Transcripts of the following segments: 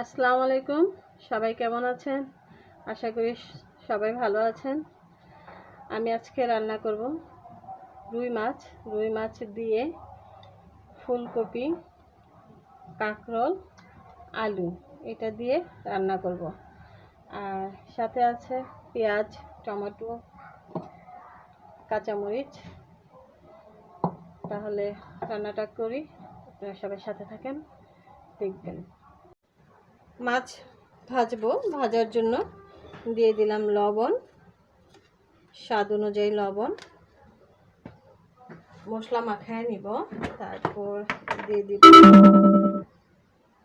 আসসালামু আলাইকুম। সবাই কেমন আছেন? আশা করি সবাই ভালো আছেন। আমি আজকে রান্না করব রুই মাছ। রুই মাছ দিয়ে ফুলকপি, কাঁকরোল, আলু এটা দিয়ে রান্না করব। আর সাথে আছে পেঁয়াজ, টমেটো, কাঁচামরিচ। তাহলে রান্নাটা করি। আপনারা সবাই সাথে থাকেন, দেখবেন। মাছ ভাজবো, ভাজার জন্য দিয়ে দিলাম লবণ, স্বাদ অনুযায়ী লবণ। মশলা মাখায় নিব, তারপর দিয়ে দিব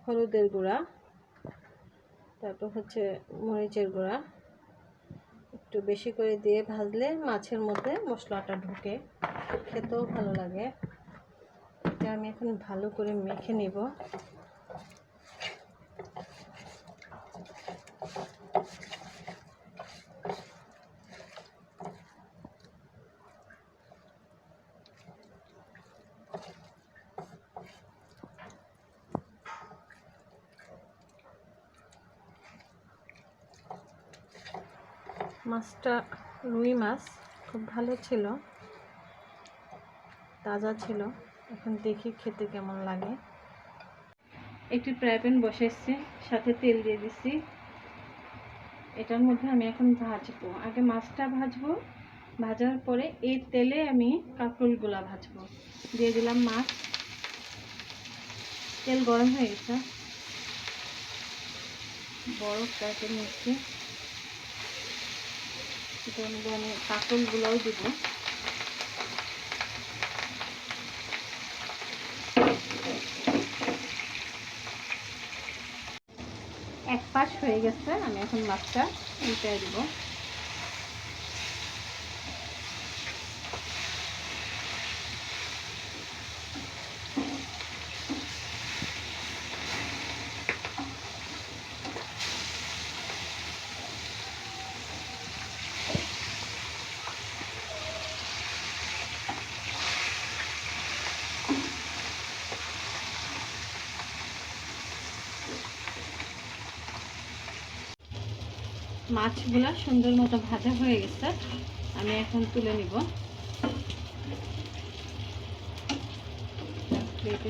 হলুদের গুঁড়া, তারপর হচ্ছে মরিচের গুঁড়া। একটু বেশি করে দিয়ে ভাজলে মাছের মধ্যে মশলাটা ঢুকে, খেতেও ভালো লাগে। এটা আমি এখন ভালো করে মেখে নিব। মাছটা রুই মাছ, খুব ভালো ছিল, তাজা ছিল। এখন দেখি খেতে কেমন লাগে। একটি প্যান বসেছি সাথে তেল দিয়ে দিছি। এটার মধ্যে আমি এখন ভাজবো। আগে মাছটা ভাজবো, ভাজার পরে এই তেলে আমি কাঁকরোলগুলা ভাজবো। দিয়ে দিলাম মাছ। তেল গরম হয়ে গেছে। বরফ টাইপের মধ্যে কাঁকরোলগুলোও দিব। হয়ে গেছে আমি এখন মাছটা উল্টে দিব। মাছগুলা সুন্দর মতো ভাজা হয়ে গেছে। আমি এখন তুলে নিব।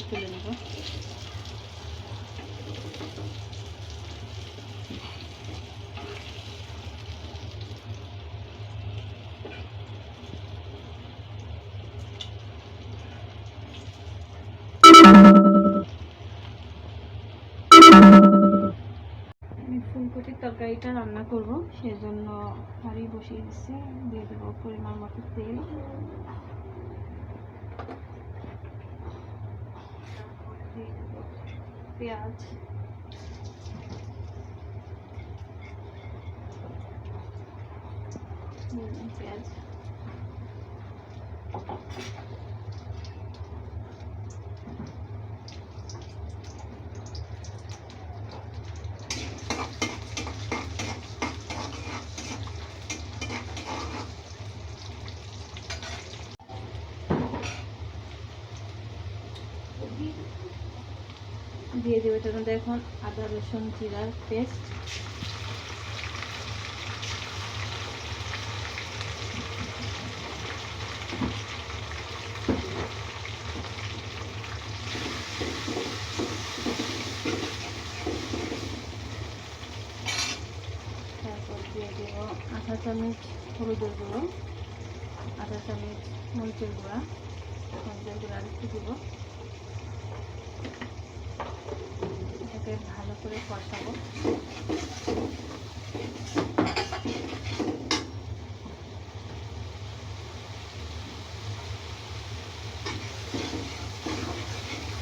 তুলে নিব। তরকারিটা রান্না করব সেজন্য হাঁড়ি বসিয়ে দিচ্ছি দিয়ে দেবো পরিমাণ মতো তেল। পেঁয়াজ। পেঁয়াজ। দিয়ে দেবো। এটার মধ্যে এখন আদা, রসুন জিরার পেস্ট। তারপর দিয়ে দেবো আধা চামচ হলুদের গুঁড়ো, আধা চামচ মরিচের গুঁড়া। মরিচের গুঁড়া আরেকটু দেবো। এটাকে ভালো করে কষাবো।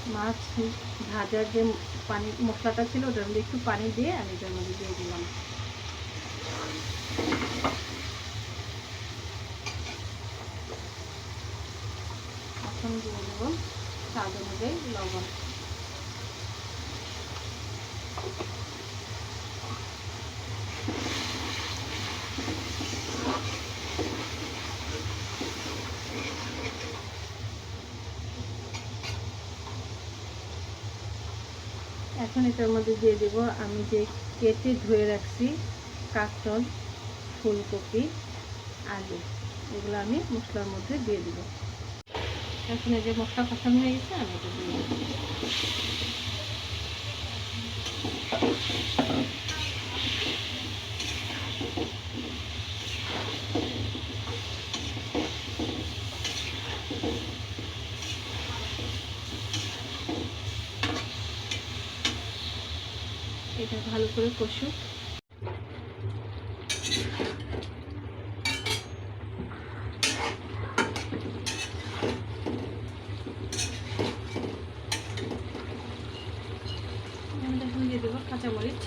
মাছ ভাজার যে পানি মশলাটা ছিল, ওটার মধ্যে একটু পানি দিয়ে আমি ওটার মধ্যে দিয়ে দিলাম। এখন দিয়ে দেবো স্বাদ অনুযায়ী লবণ। এখন এটার মধ্যে দিয়ে দেব, আমি যে কেটে ধুয়ে রাখছি কাঁচল ফুলকপি, আলু, এগুলো আমি মশলার মধ্যে দিয়ে দেবো। এখন এই যে মশলা কষানো হয়ে গেছে, আমি এটা দিয়ে দেবো। এটা ভালো করে কষুক আমি এখন দিয়ে দেবো কাঁচামরিচ এটা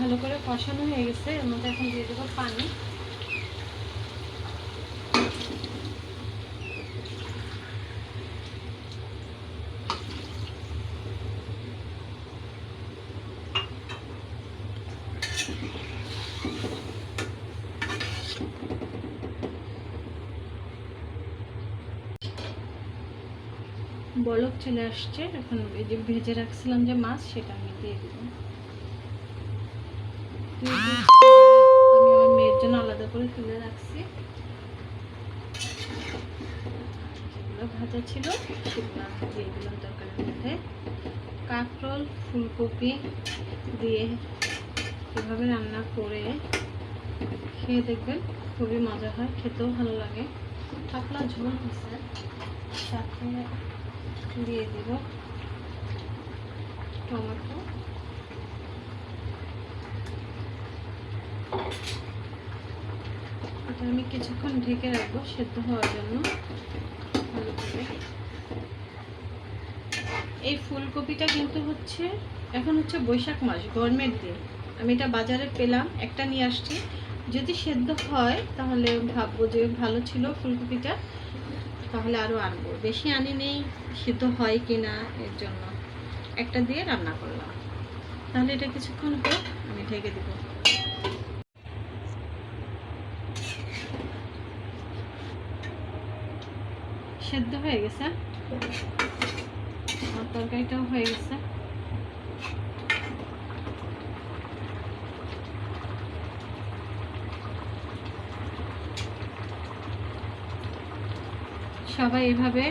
ভালো করে কষানো হয়ে গেছে এর মধ্যে এখন দিয়ে দেবো পানি। বলক চলে আসছে, এখন এই যে ভেজে রাখছিলাম যে মাছ, সেটা আমি দিয়ে দেবো আমি মেয়ের জন্য আলাদা করে রাখছি। ছিল দিয়ে দিলাম মধ্যে। কাঁকরোল, ফুলকপি দিয়ে এভাবে রান্না করে খেয়ে দেখবেন খুবই মজা হয়, খেতেও ভালো লাগে। পাতলা ঝোল হচ্ছে সাথে দিয়ে দিব। টমেটো। এটা আমি কিছুক্ষণ ঢেকে রাখব সেদ্ধ হওয়ার জন্য। এই ফুলকপিটা কিন্তু হচ্ছে, এখন হচ্ছে বৈশাখ মাস, গরমের দিন। আমি এটা বাজারে পেলাম, একটা নিয়ে আসছি। যদি সেদ্ধ হয়, তাহলে ভাববো যে ভালো ছিল ফুলকপিটা। তাহলে আরও আনব। বেশি আনি নেই, সিদ্ধ হয় কি না এর জন্য। একটা দিয়ে রান্না করলাম। তাহলে এটা কিছুক্ষণ হোক, আমি ঢেকে দেবো। সেদ্ধ হয়ে গেছে। আর তরকারিটাও হয়ে গেছে। সবাই এভাবে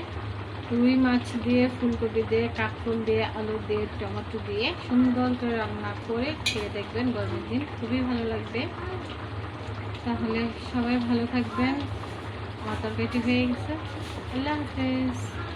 রুই মাছ দিয়ে, ফুলকপি দিয়ে কাঁকফুল দিয়ে, আলু দিয়ে, টমেটো দিয়ে সুন্দর করে রান্না করে খেয়ে দেখবেন গরমের দিন। খুবই ভালো লাগবে। তাহলে সবাই ভালো থাকবেন। আমার তরকারিটি হয়ে গেছে। আল্লাহ হাফেজ।